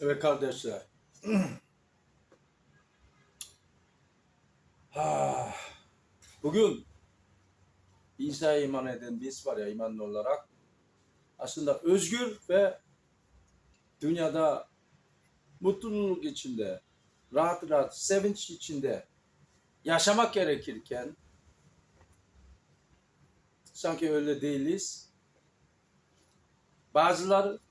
Evet kardeşler. ha, bugün İsa'ya iman eden biz var ya imanlı olarak aslında özgür ve dünyada mutluluk içinde, rahat rahat, sevinç içinde yaşamak gerekirken sanki öyle değiliz. Bazıları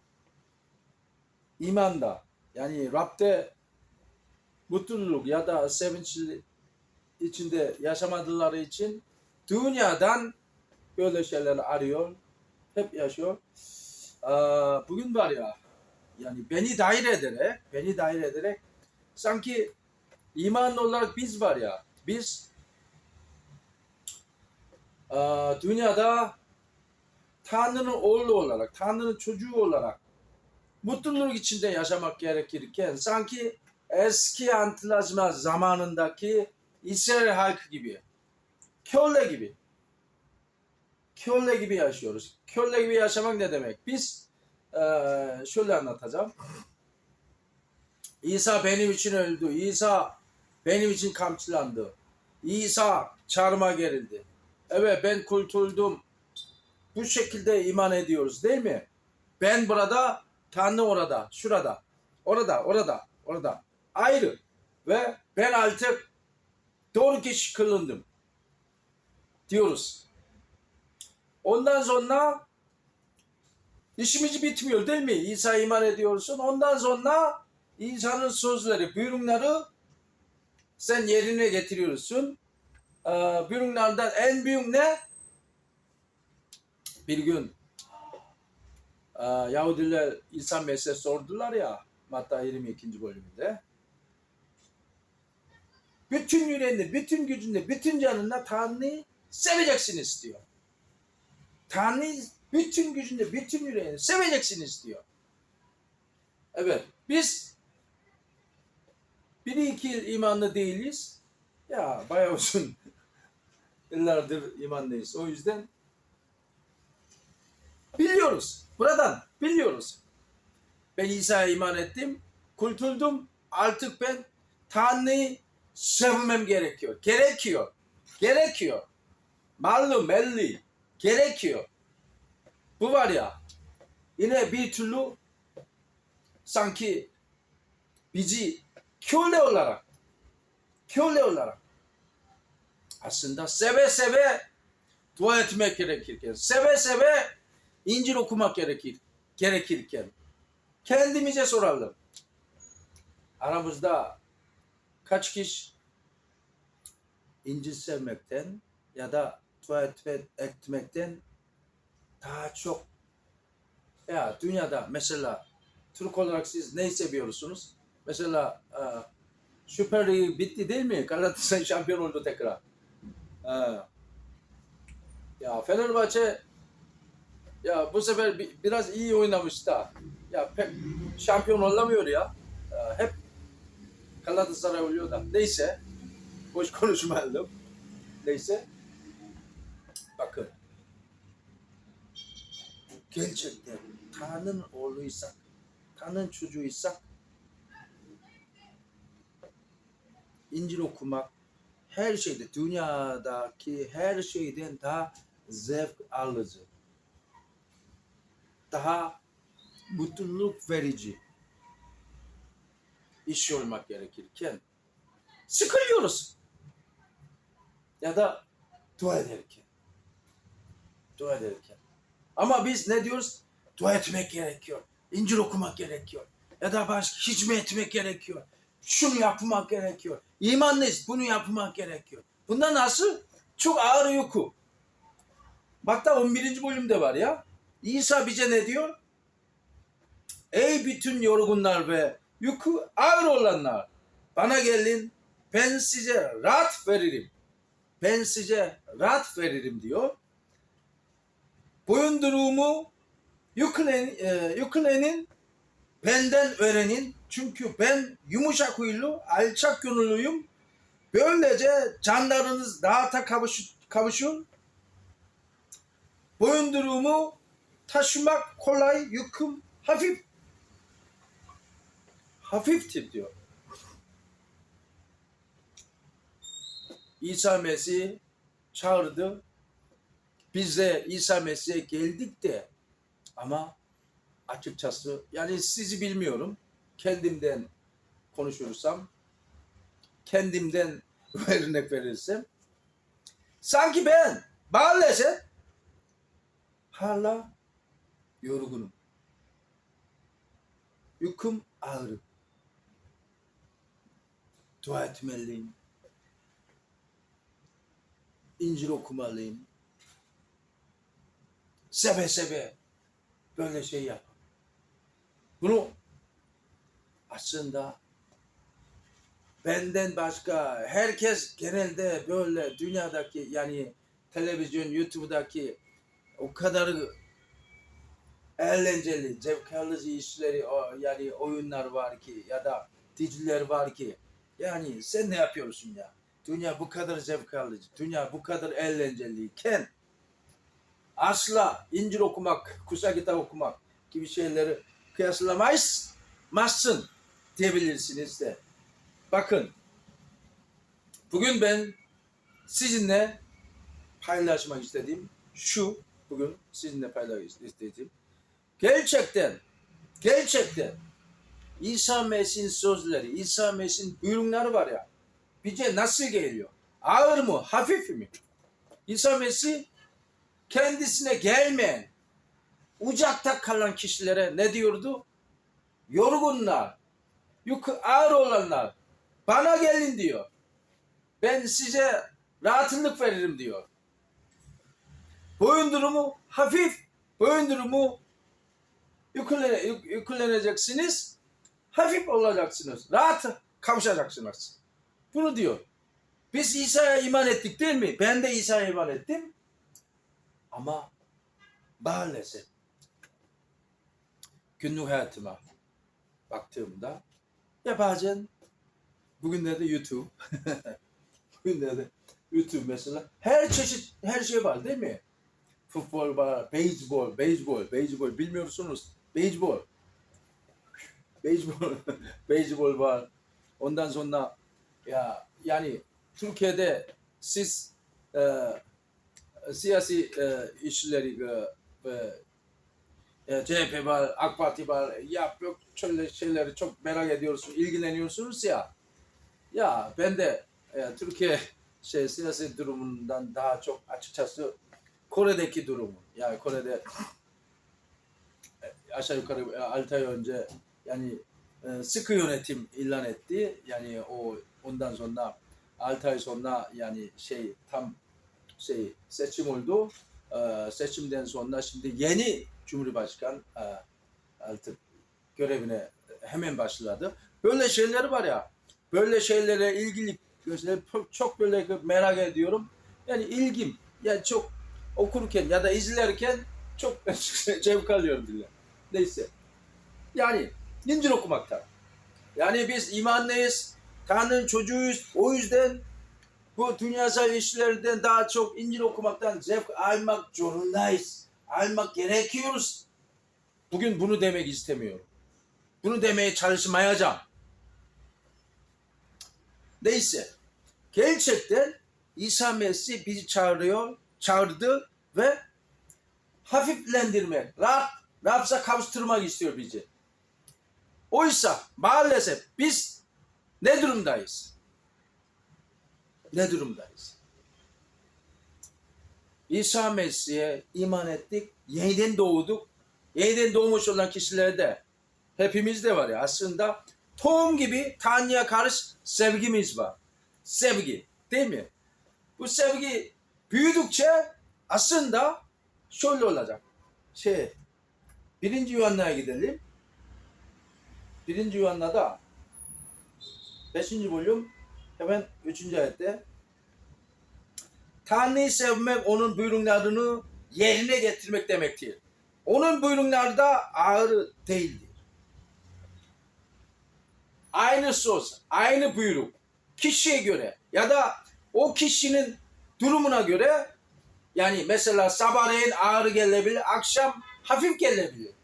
imanda yani Rab'de mutluluk ya da sevinç içinde yaşamadıkları için dünyadan böyle şeyler arıyor. Hep yaşıyor. Aa, bugün var ya yani beni dahil ederek beni dahil ederek sanki imanlı olarak biz var ya biz aa, dünyada Tanrı'nın oğlu olarak, Tanrı'nın çocuğu olarak mutluluk içinde yaşamak gerekirken sanki eski antlaşma zamanındaki İsrail halkı gibi, köle gibi, köle gibi yaşıyoruz. Köle gibi yaşamak ne demek? Biz eee, şöyle anlatacağım. İsa benim için öldü. İsa benim için kamçılandı. İsa çarmıha gerildi. Evet ben kurtuldum. Bu şekilde iman ediyoruz değil mi? Ben burada, Tanrı orada, şurada, orada, orada, orada. Ayrı. Ve ben artık doğru kişi kılındım. Diyoruz. Ondan sonra işimiz bitmiyor değil mi? İsa iman ediyorsun. Ondan sonra İsa'nın sözleri, buyurunları sen yerine getiriyorsun. Ee, buyurunlardan en büyük ne? Bir gün Yahudiler İsa Mesih'e sordular ya Matta 22. bölümünde. Bütün yüreğinde, bütün gücünde, bütün canında Tanrı'yı seveceksiniz diyor. Tanrı'yı bütün gücünde, bütün yüreğinde seveceksiniz diyor. Evet, biz bir iki imanlı değiliz. Ya bayağı uzun yıllardır imanlıyız. O yüzden Biliyoruz. Buradan biliyoruz. Ben İsa'ya iman ettim. Kurtuldum. Artık ben Tanrı'yı sevmem gerekiyor. Gerekiyor. Gerekiyor. Malum belli. Gerekiyor. Bu var ya yine bir türlü sanki bizi köle olarak köle olarak aslında seve seve dua etmek gerekirken seve seve İncil okumak gerekir gerekirken kendimize soralım. Aramızda kaç kişi İncil sevmekten ya da etme- etmekten daha çok ya dünyada mesela Türk olarak siz neyi seviyorsunuz? Mesela e, Süper Lig bitti değil mi? Galatasaray şampiyon oldu tekrar. E, ya Fenerbahçe ya bu sefer bi- biraz iyi oynamış da. Ya pek şampiyon olamıyor ya. Ya hep Galatasaray oluyor da. Neyse. Boş konuşmayalım. Neyse. Bakın. Gerçekten Tanrı'nın oğluysak, Tanrı'nın çocuğuysak İncil okumak her şeyde, dünyadaki her şeyden daha zevk alıcı daha mutluluk verici iş olmak gerekirken sıkılıyoruz. Ya da dua ederken. Dua ederken. Ama biz ne diyoruz? Dua etmek gerekiyor. İncil okumak gerekiyor. Ya da başka hicmet etmek gerekiyor. Şunu yapmak gerekiyor. İmanlıyız. Bunu yapmak gerekiyor. Bunda nasıl? Çok ağır yoku. Hatta 11. bölümde var ya. İsa bize ne diyor? Ey bütün yorgunlar ve yükü ağır olanlar bana gelin ben size rahat veririm. Ben size rahat veririm diyor. Boyunduruğumu yüklen, e, yüklenin benden öğrenin. Çünkü ben yumuşak huylu, alçak gönüllüyüm. Böylece canlarınız rahata kavuş, kavuşun. Boyunduruğumu taşımak kolay, yüküm hafif. hafiftir diyor. İsa Mesih çağırdı. Biz de İsa Mesih'e geldik de ama açıkçası yani sizi bilmiyorum. Kendimden konuşursam, kendimden örnek verirsem sanki ben maalesef hala yorgunum. Yüküm ağır. Dua etmeliyim. İncil okumalıyım. Seve seve böyle şey yap. Bunu aslında benden başka herkes genelde böyle dünyadaki yani televizyon, YouTube'daki o kadar eğlenceli, zevk alıcı işleri yani oyunlar var ki ya da diziler var ki yani sen ne yapıyorsun ya? Dünya bu kadar zevk alıcı, dünya bu kadar eğlenceliyken asla İncil okumak, kutsal kitap okumak gibi şeyleri kıyaslamayız, diyebilirsiniz de. Bakın, bugün ben sizinle paylaşmak istediğim şu, bugün sizinle paylaşmak istediğim, gerçekten, gerçekten İsa Mesih'in sözleri, İsa Mesih'in buyruğları var ya, bize nasıl geliyor? Ağır mı, hafif mi? İsa Mesih kendisine gelmeyen, uzakta kalan kişilere ne diyordu? Yorgunlar, yükü ağır olanlar, bana gelin diyor. Ben size rahatlık veririm diyor. Boyun durumu hafif, boyun durumu yüklene, yük- yükleneceksiniz, hafif olacaksınız, rahat kavuşacaksınız. Bunu diyor. Biz İsa'ya iman ettik değil mi? Ben de İsa'ya iman ettim. Ama maalesef günlük hayatıma baktığımda ya bazen bugünlerde YouTube bugünlerde YouTube mesela her çeşit her şey var değil mi? Futbol var, beyzbol, beyzbol, beyzbol bilmiyorsunuz. Beyzbol. Beyzbol, beyzbol var. Ondan sonra ya yani Türkiye'de siz e, siyasi e, işleri e, e, e, CHP var, AK Parti var, ya yok şöyle şeyleri çok merak ediyorsunuz, ilgileniyorsunuz ya. Ya ben de e, Türkiye şey siyasi durumundan daha çok açıkçası Kore'deki durumu. Yani Kore'de aşağı yukarı 6 ay önce yani e, sıkı yönetim ilan etti. Yani o ondan sonra 6 ay sonra yani şey tam şey seçim oldu. Ee, seçimden sonra şimdi yeni Cumhurbaşkan e, artık görevine hemen başladı. Böyle şeyler var ya. Böyle şeylere ilgili çok, böyle merak ediyorum. Yani ilgim yani çok okurken ya da izlerken çok zevk alıyorum bile. Neyse. Yani İncil okumaktan. Yani biz imanlıyız. Tanrı'nın çocuğuyuz. O yüzden bu dünyasal işlerden daha çok İncil okumaktan zevk almak zorundayız. Almak gerekiyoruz. Bugün bunu demek istemiyorum. Bunu demeye çalışmayacağım. Neyse. Gerçekten İsa Mesih bizi çağırıyor, çağırdı ve hafiflendirmek, rahat, rahatsa kavuşturmak istiyor bizi. Oysa maalesef biz ne durumdayız? ne durumdayız? İsa Mesih'e iman ettik, yeniden doğduk. Yeniden doğmuş olan kişilerde hepimiz de var ya aslında tohum gibi Tanrı'ya karşı sevgimiz var. Sevgi değil mi? Bu sevgi büyüdükçe aslında şöyle olacak. Şey, birinci Yuhanna'ya gidelim. Birinci Yuhanna'da beşinci bölüm Hemen üçüncü ayette Tanrı'yı sevmek onun buyruklarını yerine getirmek demektir. Onun buyrukları da ağır değildir. Aynı söz, aynı buyruk kişiye göre ya da o kişinin durumuna göre yani mesela sabahleyin ağır gelebilir, akşam hafif gelebilir.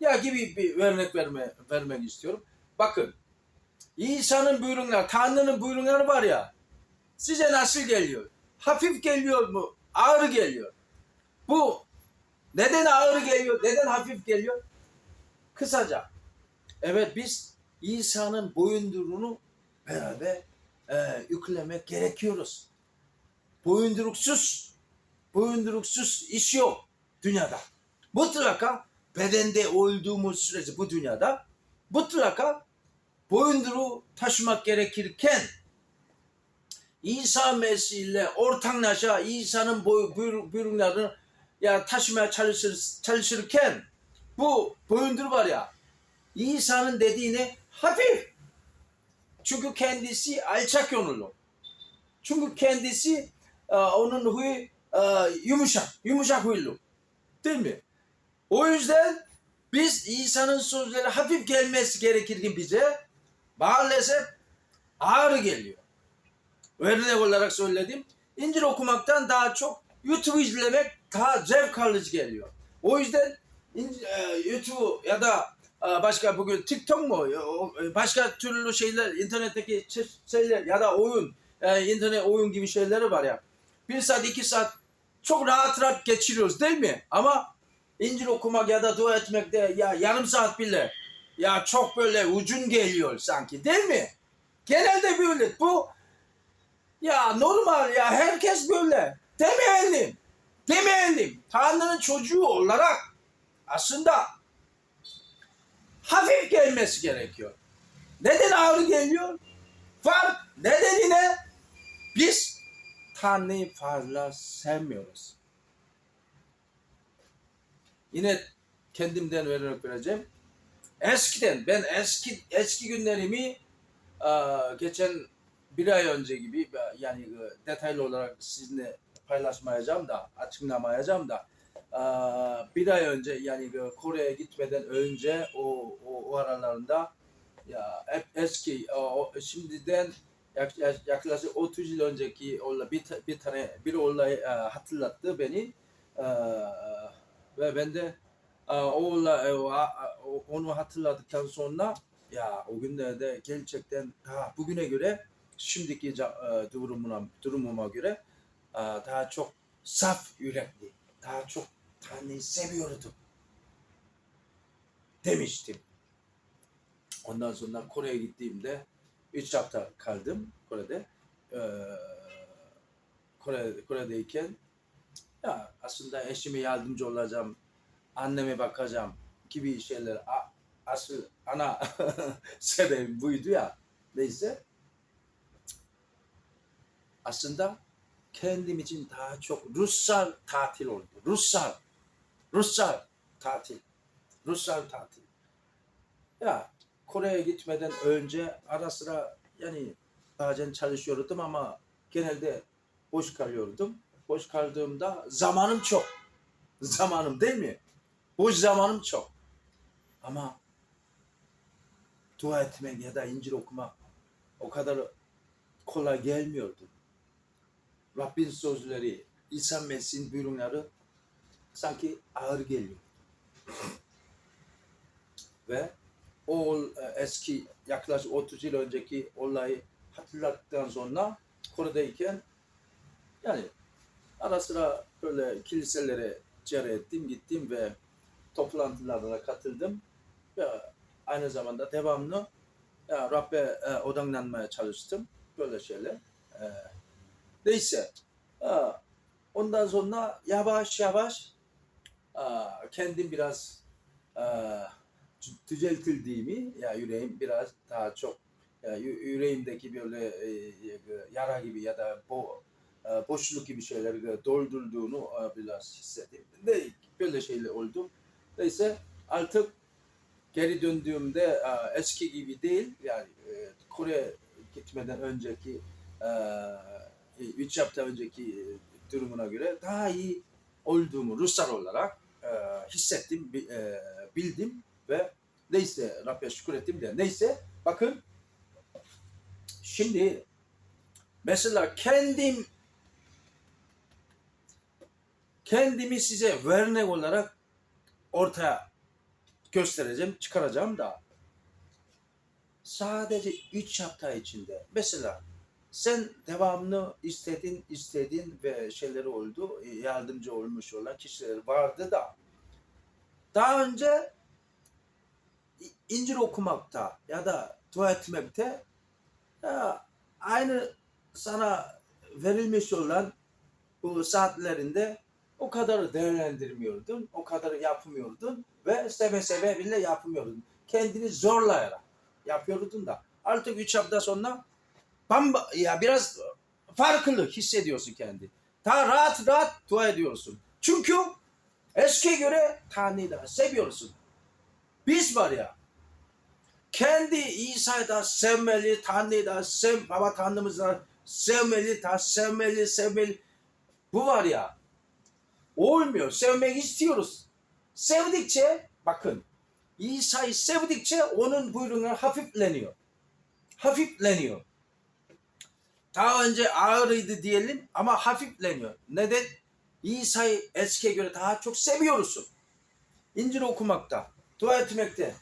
Ya gibi bir örnek verme, vermek istiyorum. bakın İsa'nın buyruğları, Tanrı'nın buyruğları var ya size nasıl geliyor? Hafif geliyor mu? Ağır geliyor. Bu neden ağır geliyor? Neden hafif geliyor? Kısaca. Evet biz İsa'nın boyunduruğunu beraber e, yüklemek gerekiyoruz. Boyunduruksuz, boyunduruksuz iş yok dünyada. Mutlaka gerekirken İsa Mesih ile ortaklaşa İsa'nın boy, buyur, buyurunlarını ya taşımaya çalışır, çalışırken bu boyundur var ya İsa'nın dediğine hafif. Çünkü kendisi alçak gönüllü. Çünkü kendisi e, onun huyu e, yumuşak, yumuşak huylu. Değil mi? O yüzden biz İsa'nın sözleri hafif gelmesi gerekirken bize maalesef ağır geliyor. Örnek olarak söyledim. İncil okumaktan daha çok YouTube izlemek daha zevk alıcı geliyor. O yüzden e, YouTube ya da e, başka bugün TikTok mu e, başka türlü şeyler internetteki şeyler ya da oyun internet oyun gibi şeyleri var ya bir saat iki saat çok rahat rahat geçiriyoruz değil mi? Ama İncil okumak ya da dua etmekte ya yarım saat bile ya çok böyle ucun geliyor sanki değil mi? Genelde böyle. Bu ya normal ya herkes böyle. Demeyelim. Demeyelim. Tanrı'nın çocuğu olarak aslında hafif gelmesi gerekiyor. Neden ağır geliyor? Fark nedeni ne? Biz Tanrı'yı fazla sevmiyoruz. Yine kendimden vererek vereceğim. Eskiden ben eski eski günlerimi e, geçen bir ay önce gibi yani e, detaylı olarak sizinle paylaşmayacağım da açıklamayacağım da e, bir ay önce yani Kore'ye gitmeden önce o, o, o aralarında ya eski o, şimdiden yak- yak- yaklaşık 30 yıl önceki bir, bir tane bir olay hatırlattı beni ve ben de e, o olay, e, onu hatırladıktan sonra ya o günlerde gerçekten daha bugüne göre şimdiki e, durumuna durumuma göre daha çok saf yürekli, daha çok Tanrı'yı seviyordum demiştim. Ondan sonra Kore'ye gittiğimde 3 hafta kaldım Kore'de. Ee, Kore, Kore'deyken ya aslında eşime yardımcı olacağım, anneme bakacağım gibi şeyler a- asıl ana sebebim buydu ya. Neyse. Aslında kendim için daha çok ruhsal tatil oldu. Ruhsal. Ruhsal tatil. Ruhsal tatil. Ya Kore'ye gitmeden önce ara sıra yani bazen çalışıyordum ama genelde boş kalıyordum. Boş kaldığımda zamanım çok. Zamanım değil mi? Boş zamanım çok. Ama dua etmek ya da İncil okumak o kadar kolay gelmiyordu. Rabbin sözleri, İsa Mesih'in buyruğları sanki ağır geliyor. Ve o e, eski yaklaşık 30 yıl önceki olayı hatırlattıktan sonra Kore'deyken yani ara sıra böyle kiliselere ziyaret ettim, gittim ve toplantılarına katıldım. Ve aynı zamanda devamlı ya Rabbe e, odaklanmaya çalıştım. Böyle şeyler. E, neyse. E, ondan sonra yavaş yavaş e, kendim biraz e, düzeltildiğimi ya yüreğim biraz daha çok ya yü- yüreğimdeki böyle e, yara gibi ya da e, boşluk gibi şeyleri doldurduğunu e, biraz hissettim. De, böyle şeyler oldu. Neyse artık geri döndüğümde e, eski gibi değil yani e, Kore gitmeden önceki e, üç hafta önceki durumuna göre daha iyi olduğumu ruhsal olarak e, hissettim, bi- e, bildim ve neyse Rabbe şükür ettim de neyse bakın şimdi mesela kendim kendimi size örnek olarak ortaya göstereceğim, çıkaracağım da sadece 3 hafta içinde. Mesela sen devamlı istedin istedin ve şeyleri oldu yardımcı olmuş olan kişiler vardı da daha önce İncil okumakta ya da dua etmekte ya aynı sana verilmiş olan bu saatlerinde o kadar değerlendirmiyordun, o kadar yapmıyordun ve seve seve bile yapmıyordun. Kendini zorlayarak yapıyordun da artık üç hafta sonra bamba, ya biraz farklı hissediyorsun kendi. Daha rahat rahat dua ediyorsun. Çünkü eskiye göre Tanrı'yı seviyorsun. Biz var ya kendi İsa'yı da sevmeli, Tanrı'yı da sev, Baba Tanrımızı da sevmeli, da sevmeli, sevmeli. Bu var ya olmuyor. Sevmek istiyoruz. Sevdikçe bakın İsa'yı sevdikçe onun buyruğuna hafifleniyor. Hafifleniyor. Daha önce ağırıydı diyelim ama hafifleniyor. Neden? İsa'yı eskiye göre daha çok seviyorsun. İncil okumakta, dua etmekte.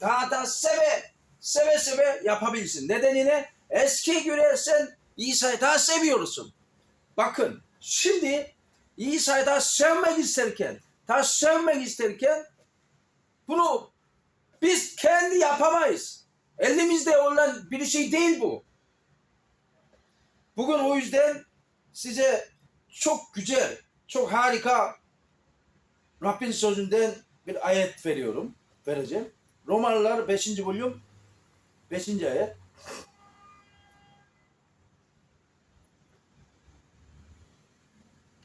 Daha da seve, seve seve yapabilirsin. Nedenine eskiye göre sen İsa'yı daha seviyorsun. Bakın şimdi İsa'yı daha sevmek isterken, daha sevmek isterken bunu biz kendi yapamayız. Elimizde olan bir şey değil bu. Bugün o yüzden size çok güzel, çok harika Rabbin sözünden bir ayet veriyorum, vereceğim. Romalılar 5. bölüm 5. ayet.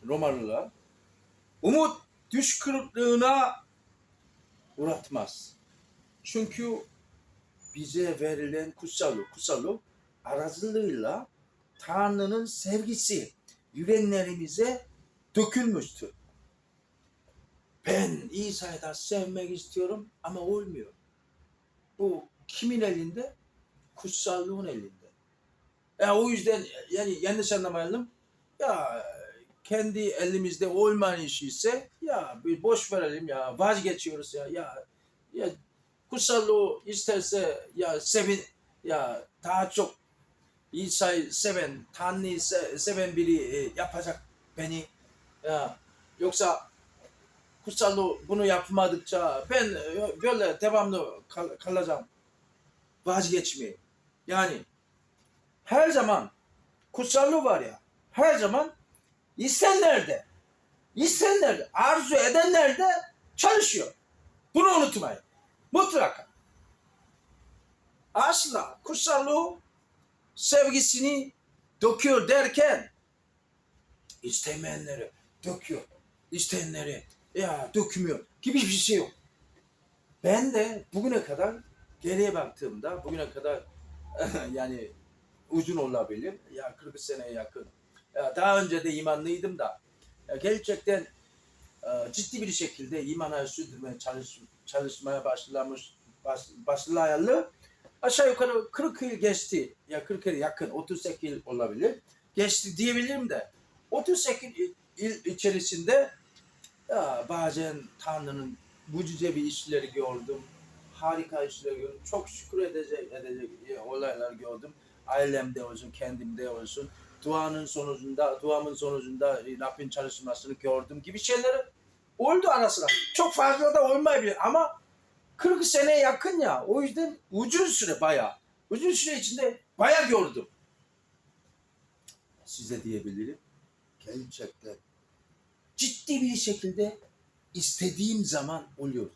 Romalılar umut düş kırıklığına uğratmaz. Çünkü bize verilen kutsallık, kutsallık aracılığıyla Tanrı'nın sevgisi yüreklerimize dökülmüştür. Ben İsa'yı da sevmek istiyorum ama olmuyor. Bu kimin elinde? Kutsallığın elinde. Ya o yüzden yani yanlış anlamayalım. Ya kendi elimizde olmayan iş ise ya bir boş verelim ya vazgeçiyoruz ya ya ya kutsallığı isterse ya sevin ya daha çok İsa'yı seven, Tanrı'yı se- seven biri e, yapacak beni. Ya yoksa kutsallığı bunu yapmadıkça ben e, böyle devamlı kal- kalacağım. Vazgeçmeyeyim. Yani her zaman kutsallığı var ya. Her zaman istenlerde, istenlerde, arzu edenlerde çalışıyor. Bunu unutmayın. Mutlaka. Asla kutsallığı sevgisini döküyor derken istemeyenleri döküyor. İsteyenleri ya dökmüyor gibi bir şey yok. Ben de bugüne kadar geriye baktığımda bugüne kadar yani uzun olabilir. Ya 40 seneye yakın. Ya daha önce de imanlıydım da gerçekten e, ciddi bir şekilde imana sürdürmeye çalış, çalışmaya başlamış baş, başlayalı aşağı yukarı 40 yıl geçti. Ya 40 yıl yakın 38 yıl olabilir. Geçti diyebilirim de 38 yıl içerisinde ya bazen Tanrı'nın mucizevi işleri gördüm. Harika işleri gördüm. Çok şükür edecek, edecek olaylar gördüm. Ailemde olsun, kendimde olsun. Duanın sonucunda, duamın sonucunda Rabbin çalışmasını gördüm gibi şeyler oldu ara sıra. Çok fazla da olmayabilir ama 40 sene yakın ya. O yüzden uzun süre bayağı. Uzun süre içinde bayağı gördüm. Size diyebilirim. Gerçekten ciddi bir şekilde istediğim zaman oluyordu.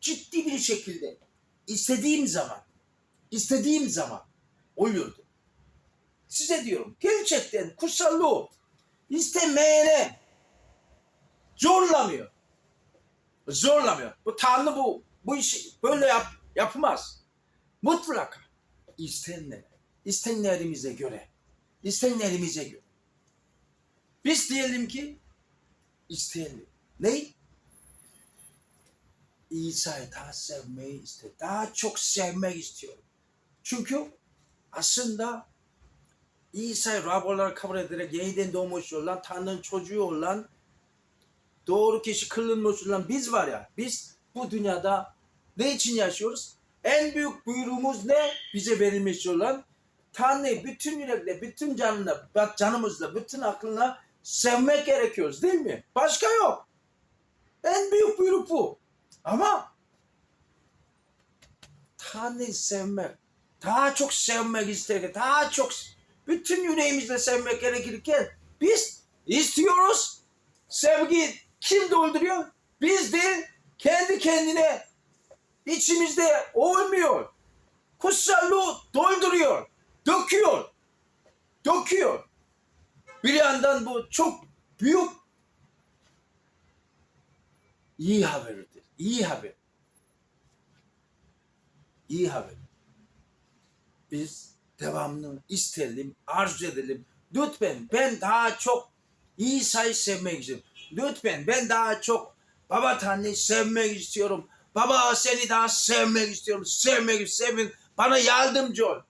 Ciddi bir şekilde istediğim zaman istediğim zaman oluyordu. Size diyorum gerçekten kutsallığı istemeyene zorlamıyor. Zorlamıyor. Bu Tanrı bu bu işi böyle yap, yapmaz. Mutlaka istenler, istenlerimize göre, istenlerimize göre. Biz diyelim ki isteyelim. Ne? İsa'yı daha sevmeyi ister. Daha çok sevmek istiyorum. Çünkü aslında İsa'yı Rab olarak kabul ederek yeniden doğmuş olan, Tanrı'nın çocuğu olan, doğru kişi kılınmış olan biz var ya, biz bu dünyada ne için yaşıyoruz? En büyük buyruğumuz ne? Bize verilmiş olan Tanrı'yı bütün yürekle, bütün canına, canımızla, bütün aklına sevmek gerekiyoruz değil mi? Başka yok. En büyük buyruk bu. Ama Tanrı'yı sevmek, daha çok sevmek isterken, daha çok bütün yüreğimizle sevmek gerekirken biz istiyoruz. Sevgi kim dolduruyor? Biz değil, kendi kendine içimizde olmuyor. Kutsallığı dolduruyor, döküyor, döküyor. Bir yandan bu çok büyük iyi haberdir. İyi haber. İyi haber. Biz devamlı isteyelim, arzu edelim. Lütfen ben daha çok İsa'yı sevmek istiyorum. Lütfen ben daha çok Baba Tanrı'yı sevmek istiyorum. Baba seni daha sevmek istiyorum. Sevmek sevmek. Bana yardımcı ol.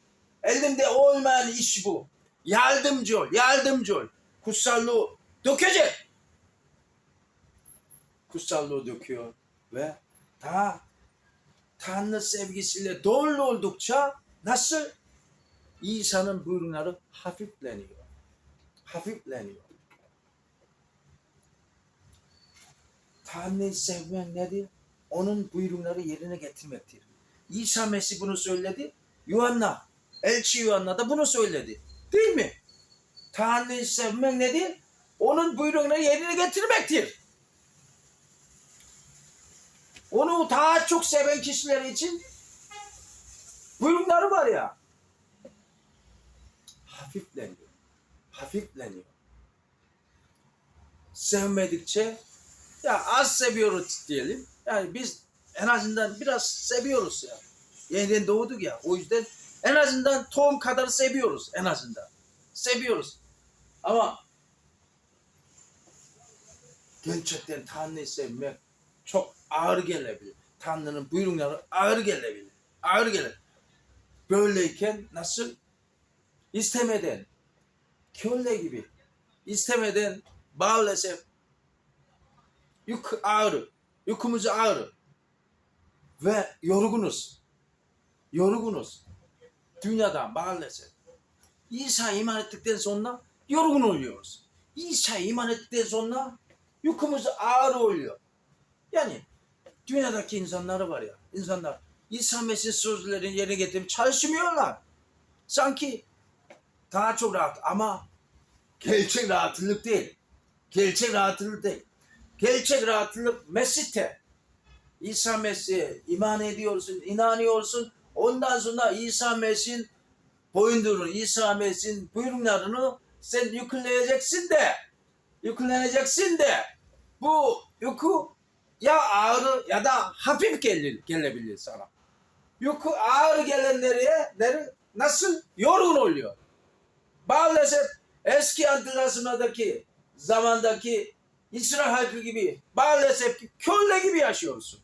Elimde olmayan iş bu. Yardımcı ol. Yardımcı ol. Kutsallığı dökecek. Kutsallığı döküyor ve daha Tanrı sevgisiyle dolu oldukça nasıl İsa'nın buyruğları hafifleniyor. Hafifleniyor. Tanrı'yı sevmek nedir? Onun buyrukları yerine getirmektir. İsa Mesih bunu söyledi. Yuhanna, Elçi Yuhanna da bunu söyledi. Değil mi? Tanrı'yı sevmek nedir? Onun buyrukları yerine getirmektir. Onu daha çok seven kişiler için buyrukları var ya. Hafifleniyor. Hafifleniyor. Sevmedikçe ya az seviyoruz diyelim. Yani biz en azından biraz seviyoruz ya. Yeniden doğduk ya. O yüzden en azından tohum kadar seviyoruz en azından. Seviyoruz. Ama gerçekten Tanrı'yı sevmek çok ağır gelebilir. Tanrı'nın buyrukları ağır gelebilir. Ağır gelir. Böyleyken nasıl? İstemeden, köle gibi istemeden maalesef yük ağır, yükümüz ağır ve yorgunuz. Yorgunuz. Dünyada maalesef. İsa iman ettikten sonra yorgun oluyoruz. İsa iman ettikten sonra yükümüz ağır oluyor. Yani dünyadaki insanlar var ya, insanlar İsa Mesih sözlerini yerine getirip çalışmıyorlar. Sanki daha çok rahat ama gerçek rahatlık değil. Gerçek rahatlık değil. Gerçek rahatlık Mesih'te. İsa Mesih'e iman ediyorsun, inanıyorsun. Ondan sonra İsa Mesih'in boyundurun, İsa Mesih'in buyruklarını sen yükleyeceksin de, yükleneceksin de bu yükü ya ağır ya da hafif gelir, gelebilir sana. Yükü ağır gelenleri nere- nasıl yorgun oluyor. Maalesef eski Antlaşma'daki zamandaki İsrail halkı gibi maalesef ki köle gibi yaşıyorsun.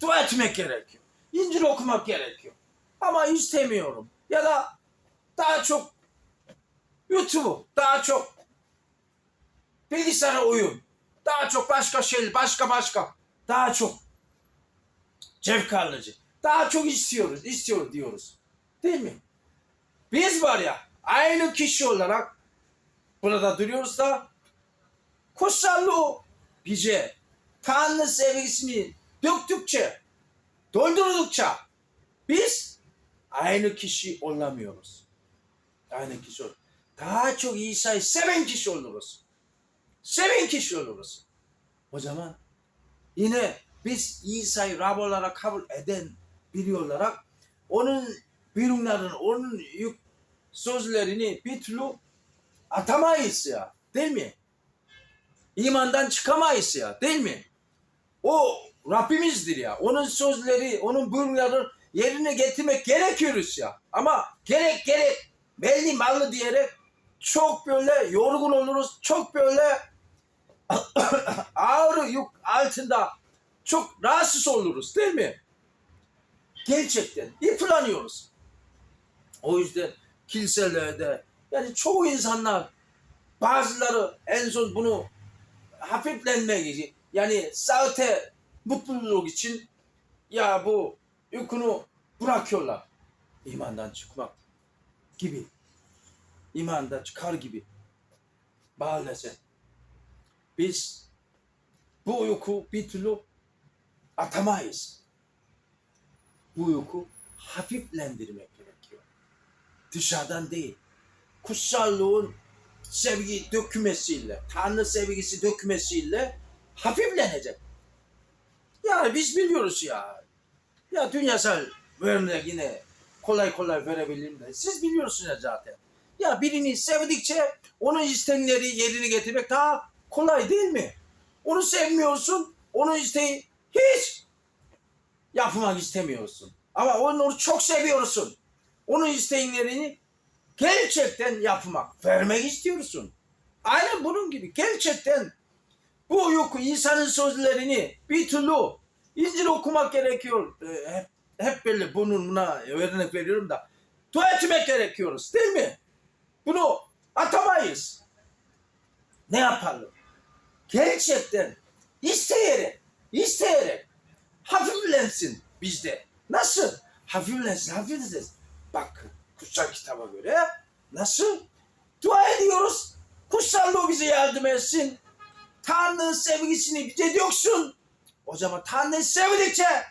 Dua etmek gerekiyor. İncil okumak gerekiyor. Ama istemiyorum. Ya da daha çok YouTube, daha çok bilgisayara oyun, daha çok başka şey, başka başka, daha çok cevk alıcı, daha çok istiyoruz, istiyoruz diyoruz. Değil mi? Biz var ya aynı kişi olarak burada duruyoruz da kutsallığı bize Tanrı sevgisini döktükçe, doldurdukça biz aynı kişi olamıyoruz. Aynı kişi ol. Daha çok İsa'yı seven kişi oluruz. Seven kişi oluruz. O zaman yine biz İsa'yı Rab olarak kabul eden biri olarak onun buyruklarını, onun yük sözlerini bir türlü atamayız ya. Değil mi? İmandan çıkamayız ya. Değil mi? O Rabbimizdir ya. Onun sözleri, onun buyrukları yerine getirmek gerekiyoruz ya. Ama gerek gerek belli mallı diyerek çok böyle yorgun oluruz. Çok böyle ağır yük altında çok rahatsız oluruz değil mi? Gerçekten yıpranıyoruz. O yüzden kiliselerde yani çoğu insanlar bazıları en son bunu hafiflenmek için yani sahte mutluluk için ya bu yükünü bırakıyorlar. İmandan çıkmak gibi. İmandan çıkar gibi. Maalesef. Biz bu yükü bir türlü atamayız. Bu yükü hafiflendirmek gerekiyor. Dışarıdan değil. Kutsallığın sevgi dökmesiyle, Tanrı sevgisi dökmesiyle hafiflenecek. Yani biz biliyoruz ya. Ya dünyasal örnek yine kolay kolay verebilirim de. Siz biliyorsunuz zaten. Ya birini sevdikçe onun istekleri yerine getirmek daha kolay değil mi? Onu sevmiyorsun, onun isteği hiç yapmak istemiyorsun. Ama onu çok seviyorsun. Onun isteklerini gerçekten yapmak, vermek istiyorsun. Aynen bunun gibi. Gerçekten bu yok insanın sözlerini bir türlü İncil okumak gerekiyor. Ee, hep, hep böyle bunun buna örnek veriyorum da dua etmek gerekiyoruz değil mi? Bunu atamayız. Ne yapalım? Gerçekten isteyerek, isteyerek hafiflensin bizde. Nasıl? Hafiflensin, hafiflensin. Bak kutsal kitaba göre nasıl? Dua ediyoruz. Kutsallığı bize yardım etsin. Tanrı'nın sevgisini bize döksün. O zaman Tanrı'yı sevdikçe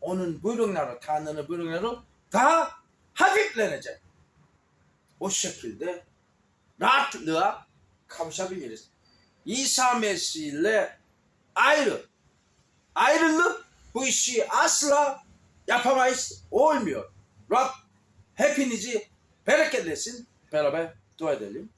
onun buyrukları, Tanrı'nın buyrukları daha hafiflenecek. O şekilde rahatlığa kavuşabiliriz. İsa Mesih ile ayrı. Ayrılık bu işi asla yapamayız. Olmuyor. Rab hepinizi bereketlesin. Beraber dua edelim.